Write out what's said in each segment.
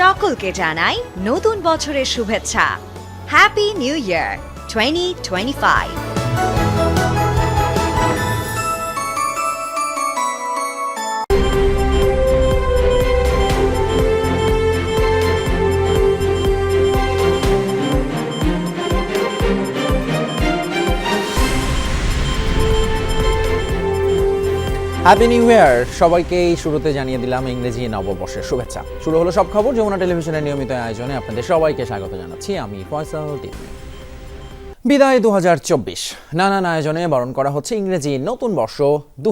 সকলকে জানাই নতুন বছরের শুভেচ্ছা। Happy new year twenty twenty five happy new year সবাইকে এই শুরুতে জানিয়ে দিলাম ইংরেজি নববর্ষের শুভেচ্ছা। শুরু হলো সব খবর যমুনা টেলিভিশনের নিয়মিত আয়োজনে আপনাদের সবাইকে স্বাগত জানাচ্ছি আমি ফয়সাল টিভি বিদায় দু নানান আয়োজনে বরণ করা হচ্ছে ইংরেজি নতুন বর্ষ দু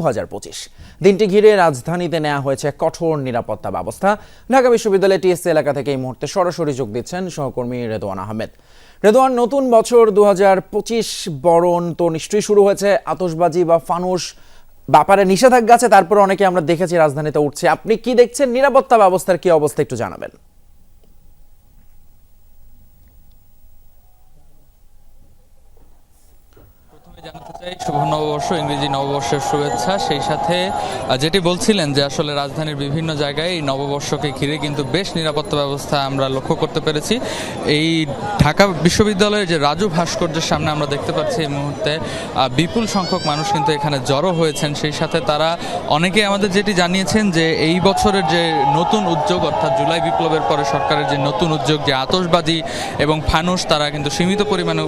দিনটি ঘিরে রাজধানীতে নেওয়া হয়েছে কঠোর নিরাপত্তা ব্যবস্থা। ঢাকা বিশ্ববিদ্যালয় টিএসসি এলাকা থেকে এই মুহূর্তে সরাসরি যোগ দিচ্ছেন সহকর্মী রেদোয়ান আহমেদ। রেদওয়ান নতুন বছর দু হাজার পঁচিশ বরণ তো নিশ্চয়ই শুরু হয়েছে। আতশবাজি বা ফানুস ব্যাপারে নিষেধাজ্ঞা আছে, তারপরে অনেকে আমরা দেখেছি রাজধানীতে উঠছে। আপনি কি দেখছেন? নিরাপত্তা ব্যবস্থার কি অবস্থা একটু জানাবেন। শুভ নববর্ষ, ইংরেজি নববর্ষের শুভেচ্ছা। সেই সাথে যেটি বলছিলেন যে আসলে রাজধানীর বিভিন্ন জায়গায় এই নববর্ষকে ঘিরে কিন্তু বেশ নিরাপত্তা ব্যবস্থা আমরা লক্ষ্য করতে পেরেছি। এই ঢাকা বিশ্ববিদ্যালয়ের যে রাজু ভাস্কর্যের সামনে আমরা দেখতে পাচ্ছি এই মুহূর্তে বিপুল সংখ্যক মানুষ কিন্তু এখানে জড়ো হয়েছেন। সেই সাথে তারা অনেকে আমাদের যেটি জানিয়েছেন যে এই বছরের যে নতুন উদ্যোগ, অর্থাৎ জুলাই বিপ্লবের পরে সরকারের যে নতুন উদ্যোগ, যে আতশবাজি এবং ফানুস, তারা কিন্তু সীমিত পরিমাণে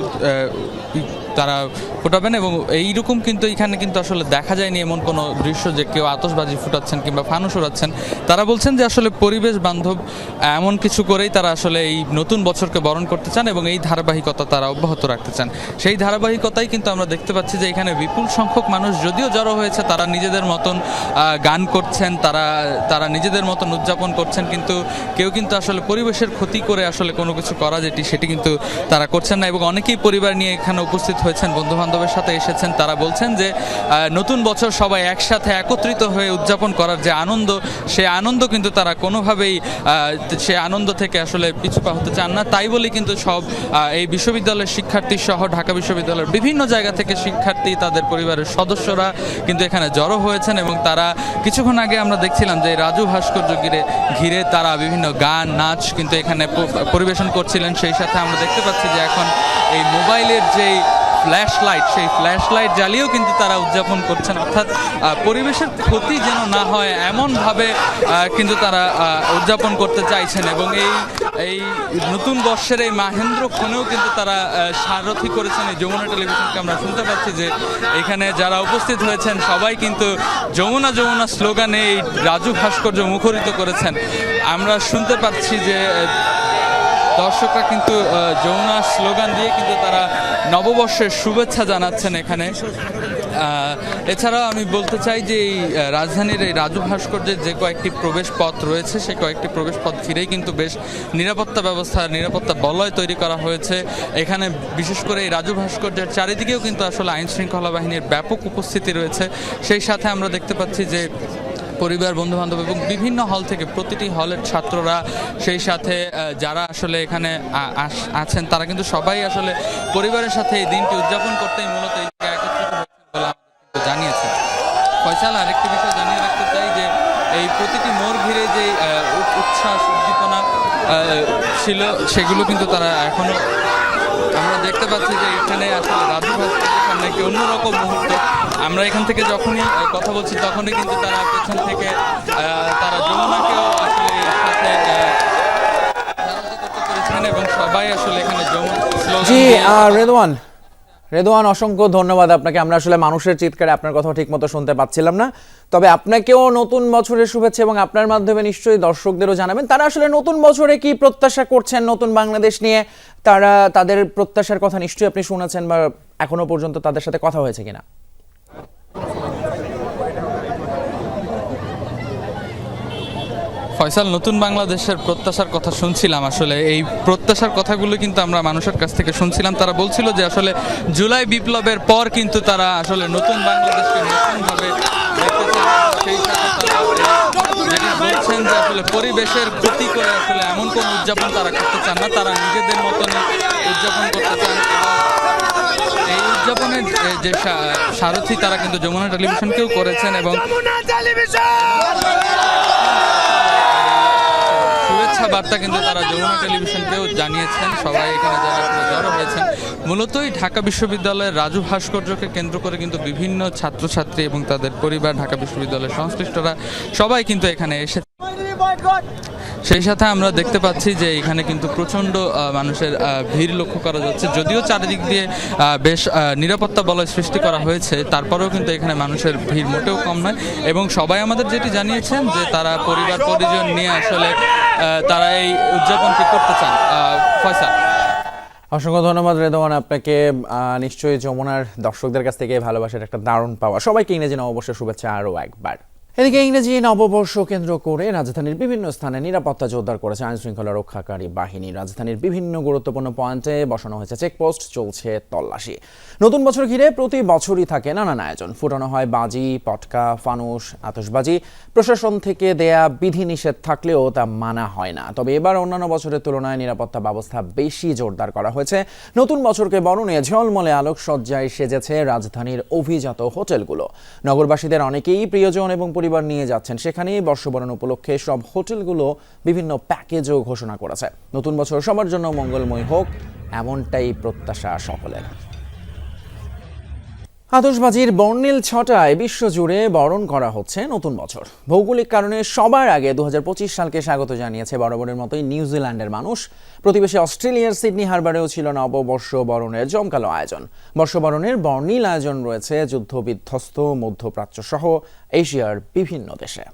তারা ফোটাবেন এবং এইরকম কিন্তু এখানে কিন্তু আসলে দেখা যায়নি এমন কোনো দৃশ্য যে কেউ আতশবাজি ফুটাচ্ছেন কিংবা ফানুস উড়াচ্ছেন। তারা বলছেন যে আসলে পরিবেশ বান্ধব এমন কিছু করেই তারা আসলে এই নতুন বছরকে বরণ করতে চান এবং এই ধারাবাহিকতা তারা অব্যাহত রাখতে চান। সেই ধারাবাহিকতাই কিন্তু আমরা দেখতে পাচ্ছি যে এখানে বিপুল সংখ্যক মানুষ যদিও জড়ো হয়েছে, তারা নিজেদের মতন গান করছেন, তারা তারা নিজেদের মতন উদযাপন করছেন, কিন্তু কেউ কিন্তু আসলে পরিবেশের ক্ষতি করে আসলে কোনো কিছু করা যেটি, সেটি কিন্তু তারা করছেন না এবং অনেকেই পরিবার নিয়ে এখানে উপস্থিত হয়েছেন বন্ধু বান্ধবের সাথে এসেছেন, তারা বলছেন যে নতুন বছর সবাই একসাথে একত্রিত হয়ে উদযাপন করার যে আনন্দ, সে আনন্দ কিন্তু তারা কোনোভাবেই সে আনন্দ থেকে আসলে পিছুপা হতে চান না। তাই বলে কিন্তু সব এই বিশ্ববিদ্যালয়ের শিক্ষার্থী সহ ঢাকা বিশ্ববিদ্যালয়ের বিভিন্ন জায়গা থেকে শিক্ষার্থী তাদের পরিবারের সদস্যরা কিন্তু এখানে জড়ো হয়েছেন এবং তারা কিছুক্ষণ আগে আমরা দেখছিলাম যে, রাজু ভাস্কর্য ঘিরে ঘিরে তারা বিভিন্ন গান, নাচ কিন্তু এখানে পরিবেশন করছিলেন। সেই সাথে আমরা দেখতে পাচ্ছি যে এখন এই মোবাইলের যেই ফ্ল্যাশ লাইট সেই ফ্ল্যাশ লাইট জ্বালিয়েও কিন্তু তারা উদযাপন করছেন। অর্থাৎ পরিবেশের ক্ষতি যেন না হয়, এমনভাবে কিন্তু তারা উদযাপন করতে চাইছেন এবং এই এই নতুন বর্ষের এই মাহেন্দ্র ক্ষণেও কিন্তু তারা সারথি করেছেন। এই যমুনা টেলিভিশনকে আমরা শুনতে পাচ্ছি যে এখানে যারা উপস্থিত হয়েছেন, সবাই কিন্তু যমুনা যমুনা স্লোগানে এই রাজু ভাস্কর্য মুখরিত করেছেন। আমরা শুনতে পাচ্ছি যে দর্শকরা কিন্তু যমুনা স্লোগান দিয়ে কিন্তু তারা নববর্ষের শুভেচ্ছা জানাচ্ছেন এখানে। এছাড়াও আমি বলতে চাই যে এই রাজধানীর এই রাজু ভাস্কর্যের যে কয়েকটি প্রবেশ পথ রয়েছে সেই কয়েকটি প্রবেশ পথ ঘিরেই কিন্তু বেশ নিরাপত্তা ব্যবস্থা, নিরাপত্তা বলয় তৈরি করা হয়েছে। এখানে বিশেষ করে এই রাজু ভাস্কর্যের চারিদিকেও কিন্তু আসলে আইন শৃঙ্খলা বাহিনীর ব্যাপক উপস্থিতি রয়েছে। সেই সাথে আমরা দেখতে পাচ্ছি যে পরিবার বন্ধু বান্ধব এবং বিভিন্ন হল থেকে প্রতিটি হলের ছাত্ররা সেই সাথে যারা আসলে এখানে আছেন, তারা কিন্তু সবাই আসলে পরিবারের সাথে এই দিনটি উদযাপন করতেই মূলত এই একত্রিত কিন্তু জানিয়েছে। ফয়সাল, আরেকটি বিষয় জানিয়ে রাখতে চাই যে, এই প্রতিটি মোড় ঘিরে যে উচ্ছ্বাস, উদ্দীপনা ছিল, সেগুলো কিন্তু তারা এখনও আমরা দেখতে পাচ্ছি যে এখানে আসলে রাজু ভাস্কর সামনে একটি অন্যরকম মুহূর্ত। আমরা এখান থেকে যখনই কথা বলছি তখনই কিন্তু তারা পেছন থেকে আহ, তারা যমুনাকেও আসলে সাথে এবং সবাই আসলে এখানে যমুনা জি রেদওয়ান রেদওয়ান অসংখ্য ধন্যবাদ আপনাকে। আমরা আসলে মানুষের চিৎকারে আপনার কথা ঠিক মতো শুনতে পাচ্ছিলাম না। তবে আপনাকেও নতুন বছরের শুভেচ্ছা এবং আপনার মাধ্যমে নিশ্চয়ই দর্শকদেরও জানাবেন, তারা আসলে নতুন বছরে কি প্রত্যাশা করছেন নতুন বাংলাদেশ নিয়ে? তারা, তাদের প্রত্যাশার কথা নিশ্চয়ই আপনি শুনেছেন বা এখনও পর্যন্ত তাদের সাথে কথা হয়েছে কিনা? ফয়সাল, নতুন বাংলাদেশের প্রত্যাশার কথা শুনছিলাম। আসলে এই প্রত্যাশার কথাগুলো কিন্তু আমরা মানুষের কাছ থেকে শুনছিলাম। তারা বলছিল যে আসলে জুলাই বিপ্লবের পর কিন্তু তারা আসলে নতুন বাংলাদেশকে নতুনভাবে বলছেন যে আসলে পরিবেশের ক্ষতি করে আসলে এমন কোন উদযাপন তারা করতে চান না। তারা নিজেদের মতনই উদযাপন করতে চান। এই উদযাপনের যে- সারথি তারা কিন্তু যমুনা টেলিভিশনকেও করেছেন এবং বার্তা কিন্তু তারা যমুনা টেলিভিশনকেও জানিয়েছেন। সবাই এখানে যারা জড়ো হয়েছেন। মূলতই ঢাকা বিশ্ববিদ্যালয়ের রাজু ভাস্কর্যকে কেন্দ্র করে কিন্তু বিভিন্ন ছাত্রছাত্রী এবং তাদের পরিবার, ঢাকা বিশ্ববিদ্যালয়ের সংশ্লিষ্টরা সবাই কিন্তু এখানে এসে সেই সাথে আমরা দেখতে পাচ্ছি যে এখানে কিন্তু প্রচণ্ড আহ, মানুষের ভিড় লক্ষ্য করা যাচ্ছে। যদিও চারিদিক দিয়ে বেশ নিরাপত্তা বলয় সৃষ্টি করা হয়েছে তারপরেও কিন্তু এখানে মানুষের ভিড় মোটেও কম নয়। এবং সবাই আমাদের যেটি জানিয়েছেন যে তারা পরিবার পরিজন নিয়ে আসলে তারা এই উদযাপনটি করতে চান। আহ, ফয়সাল। অসংখ্য ধন্যবাদ রেদওয়ান আপনাকে। নিশ্চয়ই যমুনার দর্শকদের কাছ থেকে ভালোবাসার একটা দারুণ পাওয়া। সবাইকে ইংরেজি নববর্ষের শুভেচ্ছা আরও একবার। এদিকে ইংরেজি নববর্ষ কেন্দ্র করে রাজধানীর বিভিন্ন স্থানে নিরাপত্তা জোরদার করেছে আইন শৃঙ্খলা রক্ষাকারী বাহিনী। রাজধানীর বিভিন্ন গুরুত্বপূর্ণ পয়েন্টে বসানো হয়েছে চেকপোস্ট, চলছে তল্লাশি। নতুন বছর ঘিরে প্রতি বছরই থাকে নানান আয়োজন। ফুটানো হয় বাজি, পটকা, ফানুস, আতশবাজি। প্রশাসন থেকে দেয়া বিধিনিষেধ থাকলেও তা মানা হয় না। তবে এবার অন্যান্য বছরের তুলনায় নিরাপত্তা ব্যবস্থা বেশি জোরদার করা হয়েছে। নতুন বছরকে বরণে ঝলমলে আলোকসজ্জায় সেজেছে রাজধানীর অভিজাত হোটেলগুলো। নগরবাসীদের অনেকেই প্রিয়জন এবং পরিবার নিয়ে যাচ্ছেন, সেখানেই বর্ষবরণ উপলক্ষে সব হোটেলগুলো বিভিন্ন প্যাকেজও ঘোষণা করেছে। নতুন বছর সবার জন্য মঙ্গলময় হোক, এমনটাই প্রত্যাশা সকলের। আতশবাজির বর্ণিল ছটায় বিশ্বজুড়ে বরণ করা হচ্ছে নতুন বছর। ভৌগোলিক কারণে সবার আগে দু হাজার পঁচিশ সালকে স্বাগত জানিয়েছে বরাবরের মতোই নিউজিল্যান্ডের মানুষ। প্রতিবেশী অস্ট্রেলিয়ার সিডনি হারবারেও ছিল নববর্ষ বরণের জমকালো আয়োজন। বর্ষবরণের বর্ণিল আয়োজন রয়েছে যুদ্ধবিধ্বস্ত মধ্যপ্রাচ্য সহ এশিয়ার বিভিন্ন দেশে।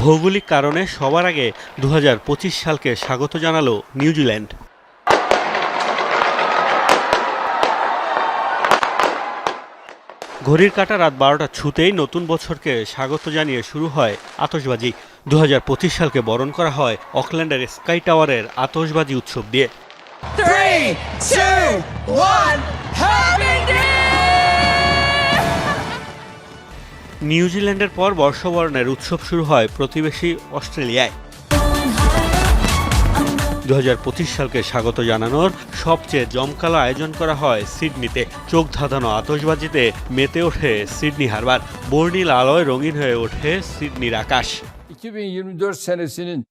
ভৌগোলিক কারণে সবার আগে দু হাজার পঁচিশ সালকে স্বাগত জানালো নিউজিল্যান্ড। ঘড়ির কাঁটা রাত বারোটা ছুতেই নতুন বছরকে স্বাগত জানিয়ে শুরু হয় আতশবাজি। দু সালকে বরণ করা হয় অকল্যান্ডের স্কাই টাওয়ারের আতশবাজি উৎসব দিয়ে। নিউজিল্যান্ডের পর বর্ষবরণের উৎসব শুরু হয় প্রতিবেশী অস্ট্রেলিয়ায়। দু পঁচিশ সালকে স্বাগত জানানোর সবচেয়ে জমকালো আয়োজন করা হয় সিডনিতে। চোখ ধাঁধানো আতশবাজিতে মেতে ওঠে সিডনি হারবার। বর্ণিল আলোয় রঙিন হয়ে ওঠে সিডনির আকাশ। 2024 senesinin son haftaları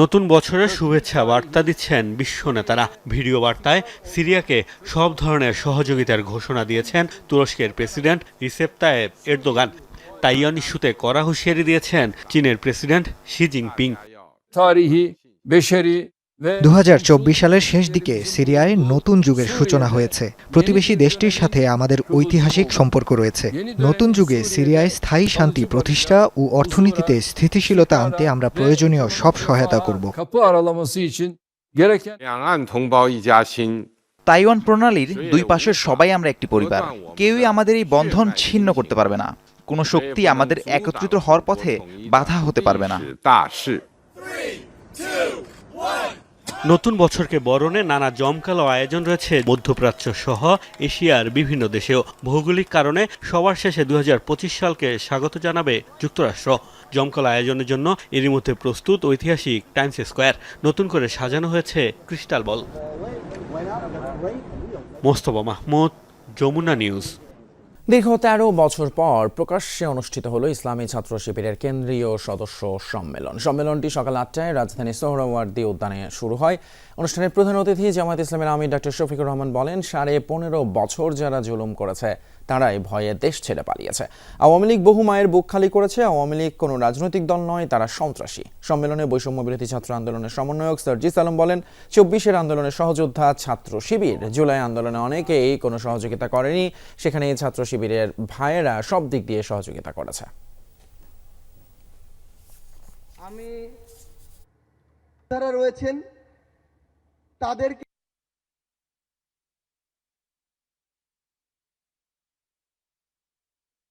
নতুন বছরের শুভেচ্ছা বার্তা দিচ্ছেন বিশ্ব নেতারা। ভিডিও বার্তায় সিরিয়াকে সব ধরনের সহযোগিতার ঘোষণা দিয়েছেন তুরস্কের president Recep Tayyip Erdogan. Taiwan ইস্যুতে কড়া হুঁশিয়ারি দিয়েছেন চীনের প্রেসিডেন্ট শি জিনপিং। 2024 সালের শেষ দিকে সিরিয়ায় নতুন যুগের সূচনা হয়েছে। প্রতিবেশী দেশটির সাথে আমাদের ঐতিহাসিক সম্পর্ক রয়েছে। নতুন যুগে সিরিয়ায় স্থায়ী শান্তি প্রতিষ্ঠা ও অর্থনীতিতে স্থিতিশীলতা আনতে আমরা প্রয়োজনীয় সব সহায়তা করব। তাইওয়ান প্রণালীর দুই পাশের সবাই আমরা একটি পরিবার। কেউই আমাদের এই বন্ধন ছিন্ন করতে পারবে না। কোনো শক্তি আমাদের একত্রিত হওয়ার পথে বাধা হতে পারবে না। নতুন বছরকে বরণে নানা জমকালো আয়োজন রয়েছে মধ্যপ্রাচ্য সহ এশিয়ার বিভিন্ন দেশেও। ভৌগোলিক কারণে সবার শেষে দু হাজার পঁচিশ সালকে স্বাগত জানাবে যুক্তরাষ্ট্র। জমকালো আয়োজনের জন্য এরই মধ্যে প্রস্তুত ঐতিহাসিক টাইমস স্কোয়ার। নতুন করে সাজানো হয়েছে crystal ball. Mostafa Mahmud, Jamuna news. দীর্ঘ তেরো বছর পর প্রকাশ্যে অনুষ্ঠিত হলো ইসলামী ছাত্র শিবিরের কেন্দ্রীয় সদস্য সম্মেলন। সম্মেলনটি সকাল আটটায় রাজধানী সোহরাওয়ার্দী উদ্যানে শুরু হয়। অনুষ্ঠানের প্রধান অতিথি জামায়াত ইসলামের আমির ডক্টর শফিকুর রহমান বলেন, সাড়ে পনেরো বছর যারা জুলুম করেছে তারাই ভয়ে দেশ ছেড়ে পালিয়েছে। আওয়ামী লীগ বহু মায়ের বুক খালি করেছে। আওয়ামী লীগ কোনো রাজনৈতিক দল নয়, তারা সন্ত্রাসী। সম্মেলনে বৈষম্য বিরোধী ছাত্র আন্দোলনের সমন্বয়ক সার্জিস আলম বলেন, চব্বিশের আন্দোলনের সহযোদ্ধা, ছাত্র শিবির। জুলাই আন্দোলনে অনেকেই কোনো সহযোগিতা করেনি। সেখানে ছাত্র শিবিরের ভাইয়েরা সব দিক দিয়ে সহযোগিতা করেছে। আমি যারা রয়েছেন, তাদেরকে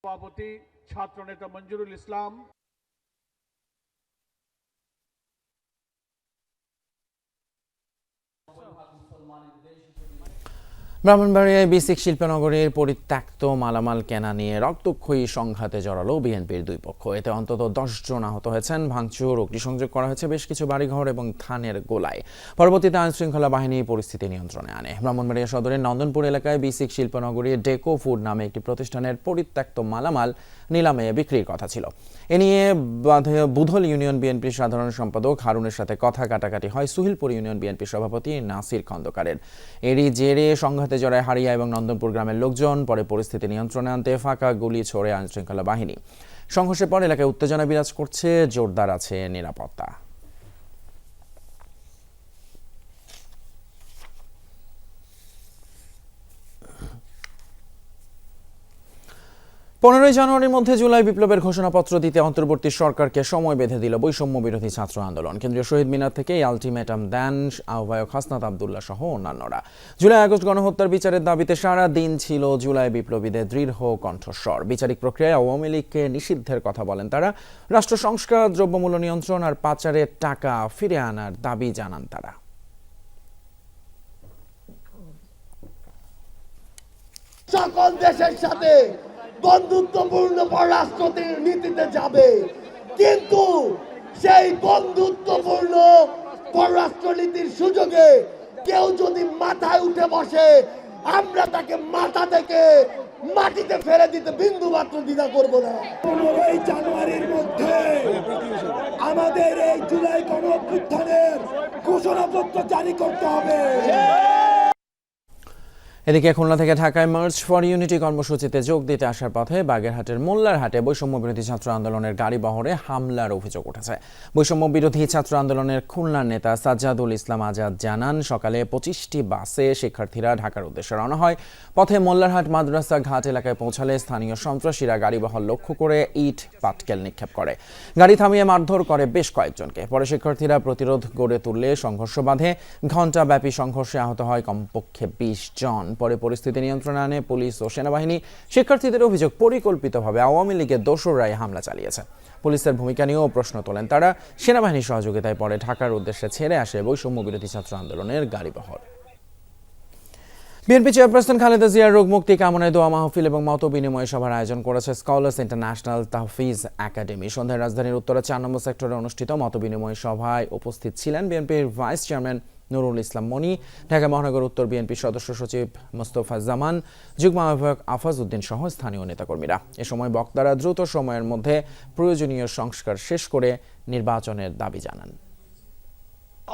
সভাপতি ছাত্রনেতা মঞ্জুরুল ইসলাম। ব্রাহ্মণবাড়িয়ায় বিসিক শিল্পনগরীর পরিত্যক্ত মালামাল কেনা নিয়ে রক্তক্ষয়ী সংঘাতে জড়ালো বিএনপির দুই পক্ষ। এতে অন্তত দশ জন আহত হয়েছেন, ভাঙচুর, অগ্নিসংযোগ করা হয়েছে বেশ কিছু বাড়িঘর এবং থানের গোলায়। পরবর্তীতে আইন শৃঙ্খলা বাহিনী পরিস্থিতি নিয়ন্ত্রণে আনে। ব্রাহ্মণবাড়িয়া সদরের নন্দনপুর এলাকায় বিসিক শিল্পনগরীর ডেকো ফুড নামে একটি প্রতিষ্ঠানের পরিত্যক্ত মালামাল নিলামে বিক্রির কথা ছিল। এ নিয়ে বাধ- বুধল ইউনিয়ন বিএনপির সাধারণ সম্পাদক হারুনের সাথে কথা কাটাকাটি হয় সুহিলপুর ইউনিয়ন বিএনপির সভাপতি নাসির খন্দকারের। এরই জেরে সংঘাতে জড়ায় হারিয়া এবং নন্দনপুর গ্রামের লোকজন, পরে পরিস্থিতি নিয়ন্ত্রণে আনতে ফাঁকা গুলি ছড়ে আইনশৃঙ্খলা বাহিনী। সংঘর্ষের পর এলাকায় উত্তেজনা বিরাজ করছে, জোরদার আছে নিরাপত্তা। পনেরোই জানুয়ারির মধ্যে জুলাই বিপ্লবের ঘোষণাপত্র দিতে অন্তর্বর্তী সরকারকে সময় বেঁধে দিল বৈষম্য বিরোধী ছাত্র আন্দোলন। কেন্দ্রীয় শহীদ মিনার থেকে আলটিমেটাম দেন আহ্বায়ক হাসনাত আবদুল্লাহ সহ অন্যান্যরা। জুলাই আগস্ট গণহত্যার বিচারের দাবিতে সারা দিন ছিল জুলাই বিপ্লবীদের দৃঢ় কণ্ঠস্বর। বিচারিক প্রক্রিয়ায় আওয়ামী লীগকে নিষিদ্ধের কথা বলেন তারা। রাষ্ট্র সংস্কার, দ্রব্যমূল্য নিয়ন্ত্রণ আর পাচারের টাকা ফিরে আনার দাবি জানান তারা। সকল দেশের সাথে বন্ধুত্বপূর্ণ পররাষ্ট্র নীতিতে যাবে। কিন্তু সেই বন্ধুত্বপূর্ণ পররাষ্ট্র নীতির সুযোগে কেউ যদি মাথায় উঠে বসে, আমরা তাকে মাথা থেকে মাটিতে ফেলে দিতে বিন্দু মাত্র দ্বিধা করব না। পনেরোই জানুয়ারির মধ্যে আমাদের এই জুলাই গণ ঘোষণাপত্র জারি করতে হবে। এদিকে খুলনা থেকে ঢাকায় মার্চ ফর ইউনিটি কর্মসূচিতে যোগ দিতে আসার পথে বাগেরহাটের মোল্লারহাটে বৈষম্য বিরোধী ছাত্র আন্দোলনের গাড়ি বহরে হামলার অভিযোগ উঠেছে। বৈষম্য বিরোধী ছাত্র আন্দোলনের খুলনার নেতা সাজ্জাদুল ইসলাম আজাদ জানান, সকালে পঁচিশটি বাসে শিক্ষার্থীরা ঢাকার উদ্দেশ্যে রওনা হয়। পথে মোল্লারহাট মাদ্রাসা ঘাট এলাকায় পৌঁছালে স্থানীয় সন্ত্রাসীরা গাড়ি বহর লক্ষ্য করে ইট, পাটকেল নিক্ষেপ করে। গাড়ি থামিয়ে মারধর করে বেশ কয়েকজনকে। পরে শিক্ষার্থীরা প্রতিরোধ গড়ে তুললে সংঘর্ষ বাঁধে। ঘণ্টাব্যাপী সংঘর্ষে আহত হয় কমপক্ষে বিশ জন। পরে পরিস্থিতি নিয়ন্ত্রণে আনে পুলিশ ও সেনাবাহিনী। শিক্ষার্থীদের অভিযোগ পরিকল্পিতভাবে আওয়ামী লীগের দোসররাই হামলা চালিয়েছে। পুলিশের ভূমিকা নিয়েও প্রশ্ন তোলেন তারা। সেনাবাহিনীর সহযোগিতায় পরে ঢাকার উদ্দেশ্যে ছেড়ে আসে বৈষম্য বিরোধী ছাত্র আন্দোলনের গাড়িবহর বিএনপি চেয়ারপারসন খালেদা জিয়ার রোগ মুক্তি কামনায় দোয়া মাহফিল এবং মত বিনিময় সভার আয়োজন করেছে স্কলার্স ইন্টারন্যাশনাল তাহফিজ একাডেমি। সন্ধ্যায় রাজধানীর উত্তরা চার নম্বর সেক্টরে অনুষ্ঠিত মত বিনিময় সভায় উপস্থিত ছিলেন বিএনপির ভাইস চেয়ারম্যান নুরুল ইসলাম মনি, ঢাকা মহানগর উত্তর বিএনপির সদস্য সচিব মোস্তফা জামান, যুগ্ম আহ্বায়ক আফাজ উদ্দিন সহ স্থানীয় নেতাকর্মীরা। এ সময় বক্তারা দ্রুত সময়ের মধ্যে প্রয়োজনীয় সংস্কার শেষ করে নির্বাচনের দাবি জানান।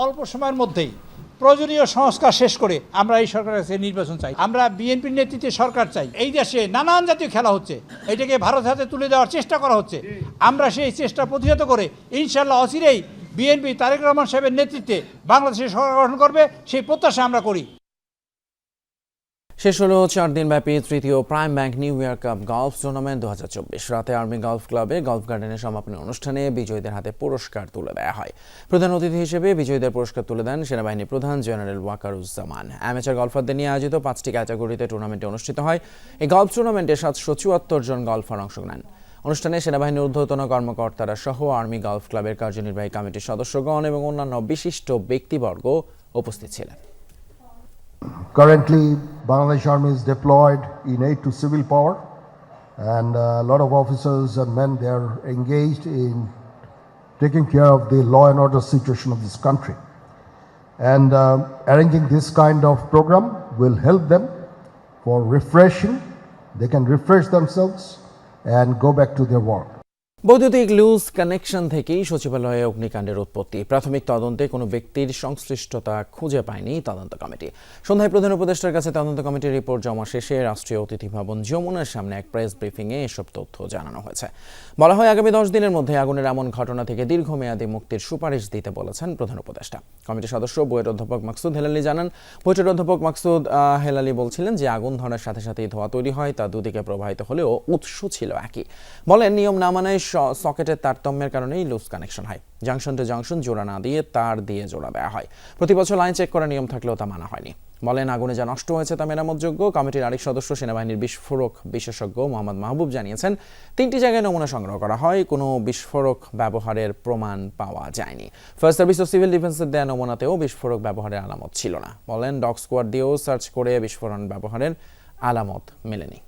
অল্প সময়ের মধ্যেই প্রয়োজনীয় সংস্কার শেষ করে আমরা এই সরকারের কাছে নির্বাচন চাই। আমরা বিএনপির নেতৃত্বে সরকার চাই। এই দেশে নানান জাতীয় খেলা হচ্ছে। এটাকে ভারত হাতে তুলে দেওয়ার চেষ্টা করা হচ্ছে। আমরা সেই চেষ্টা প্রতিহত করে ইনশাল্লাহ অচিরেই বিএনপি তারেক রহমান সাহেবের নেতৃত্বে বাংলাদেশে সরকার গঠন করবে, সেই প্রত্যাশা আমরা করি। শেষ হলো চার দিন ব্যাপী তৃতীয় Prime Bank New Year Cup golf tournament দু হাজার চব্বিশ। রাতে আর্মি গলফ ক্লাবে গলফ গার্ডেনের সমাপনী অনুষ্ঠানে বিজয়ীদের হাতে পুরস্কার তুলে দেওয়া হয়। প্রধান অতিথি হিসেবে বিজয়ীদের পুরস্কার তুলে দেন সেনাবাহিনী প্রধান জেনারেল ওয়াকারুজ্জামান। অ্যামেচার গলফারদের নিয়ে আয়োজিত পাঁচটি ক্যাটাগরিতে টুর্নামেন্টে অনুষ্ঠিত হয়। এই গলফ টুর্নামেন্টে সাতশো চুয়াত্তর জন গলফার অংশ নেন অনুষ্ঠানে সেনাবাহিনীর ঊর্ধ্বতন কর্মকর্তারা সহ আর্মি গলফ ক্লাবের কার্যনির্বাহী কমিটির সদস্যগণ এবং অন্যান্য বিশিষ্ট ব্যক্তিবর্গ উপস্থিত ছিলেন Currently, Bangladesh Army is deployed in aid to civil power, and uh, a lot of officers and men they are engaged in taking care of the law and order situation of this country. And uh, arranging this kind of program will help them for refreshing. They can refresh themselves and go back to their work. বৈদ্যুতিক loose connection থেকেই সচিবালয়ে অগ্নিকাণ্ডের উৎপত্তি। প্রাথমিক তদন্তে কোনো ব্যক্তির সংশ্লিষ্টতা খুঁজে পায়নি তদন্ত কমিটি। সন্ধ্যায় প্রধান উপদেষ্টার কাছে তদন্ত কমিটির রিপোর্ট জমা শেষে রাষ্ট্রীয় অতিথি ভবন যমুনার সামনে এক প্রেস ব্রিফিংয়ে এসব তথ্য জানানো হয়েছে। বলা হয়, আগামী দশ দিনের মধ্যে আগুনের এমন ঘটনা থেকে দীর্ঘমেয়াদী মুক্তির সুপারিশ দিতে বলেছেন প্রধান উপদেষ্টা। কমিটির সদস্য বইয়ের অধ্যাপক মাকসুদ হেলালি জানান বইটির অধ্যাপক মাকসুদ হেলালি বলছিলেন যে আগুন ধরার সাথে সাথেই ধোঁয়া তৈরি হয়, তা দুদিকে প্রবাহিত হলেও উৎস ছিল একই। বলেন, নিয়ম না মানায় সকেটের তারতম্যের কারণেই লুজ কানেকশন হয়। জাংশন টু জাংশন জোড়া না দিয়ে তার দিয়ে জোড়া দেওয়া হয়। প্রতি বছর লাইন চেক করার নিয়ম থাকলেও তা মানা হয়নি। বলেন, আগুনে যা নষ্ট হয়েছে তা মেরামতযোগ্য। কমিটির আরেক সদস্য সেনাবাহিনীর বিস্ফোরক বিশেষজ্ঞ মোহাম্মদ মাহবুব জানিয়েছেন, তিনটি জায়গায় নমুনা সংগ্রহ করা হয়। কোনো বিস্ফোরক ব্যবহারের প্রমাণ পাওয়া যায়নি। ফায়ার সার্ভিস ও সিভিল ডিফেন্সের দেয়া নমুনাতেও বিস্ফোরক ব্যবহারের আলামত ছিল না। বলেন, ডগ স্কোয়াড দিয়েও সার্চ করে বিস্ফোরণ ব্যবহারের আলামত মেলেনি।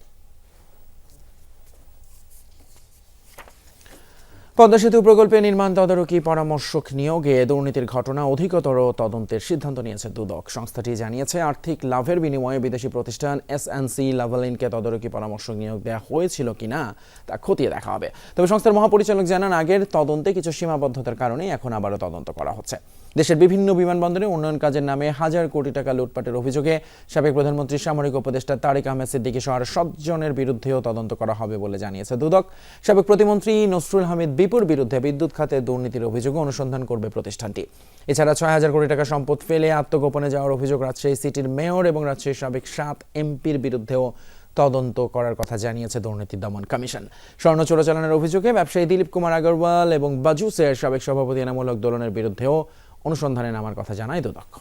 পদ্মা সেতু প্রকল্পে নির্মাণ তদারকি, পরামর্শক নিয়োগে দুর্নীতির ঘটনা, অধিকতর তদন্তের সিদ্ধান্ত নিয়েছে দুদক। সংস্থাটি জানিয়েছে, আর্থিক লাভের বিনিময়ে বিদেশি প্রতিষ্ঠান এসএনসি লাভালিনকে তদারকি, পরামর্শক নিয়োগ দেওয়া হয়েছিল কিনা, তা খতিয়ে দেখা হবে। তবে সংস্থার মহাপরিচালক জানান, আগের তদন্তে কিছু সীমাবদ্ধতার কারণে এখন আবারও তদন্ত করা হচ্ছে। দেশের বিভিন্ন বিমানবন্দরে উন্নয়ন কাজের নামে হাজার কোটি টাকা লুটপাটের অভিযোগে সাবেক প্রধানমন্ত্রী সামরিক উপদেষ্টা তারেক আহমেদ সিদ্দিকী সহ সাতজনের বিরুদ্ধেও তদন্ত করা হবে বলে জানিয়েছে দুদক। সাবেক প্রতিমন্ত্রী নসরুল হামিদ বিপুর বিরুদ্ধে বিদ্যুৎ খাতে দুর্নীতির অভিযোগও অনুসন্ধান করবে প্রতিষ্ঠানটি। এছাড়া ছয় হাজার কোটি টাকা সম্পদ ফেলে আত্মগোপনে যাওয়ার অভিযোগ রাজশাহী সিটির মেয়র এবং রাজশাহীর সাবেক সাত এমপির বিরুদ্ধেও তদন্ত করার কথা জানিয়েছে দুর্নীতি দমন কমিশন। স্বর্ণ চোরাচালানের অভিযোগে ব্যবসায়ী দিলীপ কুমার আগরওয়াল এবং বাজুসের সাবেক সভাপতি এনামূলক দোলনের বিরুদ্ধেও অনুসন্ধানে নামার কথা জানায় দুদক্ষ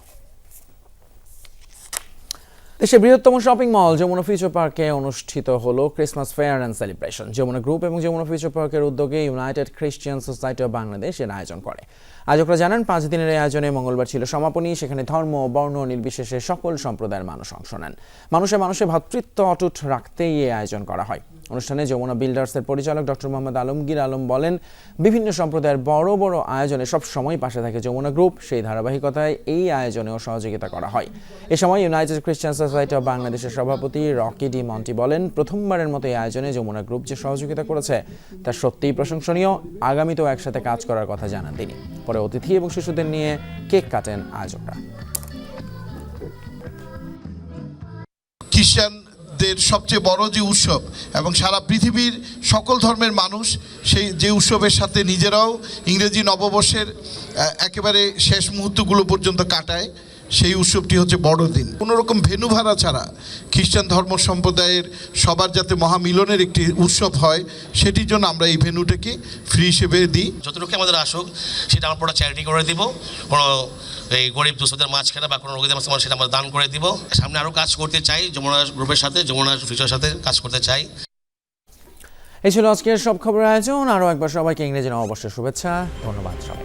দেশের বৃহত্তম শপিং মল যমুনা ফিউচার পার্কে অনুষ্ঠিত হলো Christmas fair and celebration Jamuna group এবং যমুনা ফিউচার পার্কের উদ্যোগে United Christian Society of Bangladesh এর আয়োজন করে। আয়োজকরা জানান, পাঁচ দিনের এই আয়োজনে মঙ্গলবার ছিল সমাপনী। সেখানে ধর্ম, বর্ণ, নির্বিশেষে সকল সম্প্রদায়ের মানুষ অংশ নেন। মানুষে মানুষে ভ্রাতৃত্ব অটুট রাখতেই এই আয়োজন করা হয়। অনুষ্ঠানে যমুনা বিল্ডার্সের পরিচালক ডক্টর মোহাম্মদ আলমগীর আলম বলেন, বিভিন্ন সম্প্রদায়ের বড় বড় আয়োজনে সব সময় পাশে থাকে যমুনা গ্রুপ। সেই ধারাবাহিকতায় এই আয়োজনেও সহযোগিতা করা হয়। এ সময় ইউনাইটেড খ্রিস্টান সোসাইটি অব বাংলাদেশের সভাপতি রকি ডি মন্টি বলেন, প্রথমবারের মতো এই আয়োজনে যমুনা গ্রুপ যে সহযোগিতা করেছে, তা সত্যিই প্রশংসনীয়। আগামীতেও একসাথে কাজ করার কথা জানান তিনি। পরে অতিথি এবং শিশুদের নিয়ে কেক কাটেন আয়োজকরা। খ্রিস্টানদের সবচেয়ে বড় যে উৎসব এবং সারা পৃথিবীর সকল ধর্মের মানুষ সেই যে উৎসবের সাথে নিজেরাও ইংরেজি নববর্ষের একেবারে শেষ মুহূর্তগুলো পর্যন্ত কাটায়। সেই উৎসবটি হচ্ছে বড়দিন। কোনো রকম ভেনু ভাড়া ছাড়া খ্রিস্টান ধর্ম সম্প্রদায়ের সবার যাতে মহামিলনের একটি উৎসব হয় সেটির জন্য আমরা এই ভেনুটাকে ফ্রি হিসেবে দিই। যতটুকু আমাদের আসুক সেটা আমরা পুরো চ্যারিটি করে দিব। কোনো এই গরিব দুস্থদের মাঝখানে বা কোনো রোগীদের মাঝখানে সেটা আমরা দান করে দিব। সামনে আরও কাজ করতে চাই যমুনা গ্রুপের সাথে যমুনা ফিউচারের সাথে কাজ করতে চাই। এই ছিল আজকের সব খবর আয়োজন। আরও একবার সবাইকে ইংরেজি নববর্ষের শুভেচ্ছা। ধন্যবাদ সবাইকে।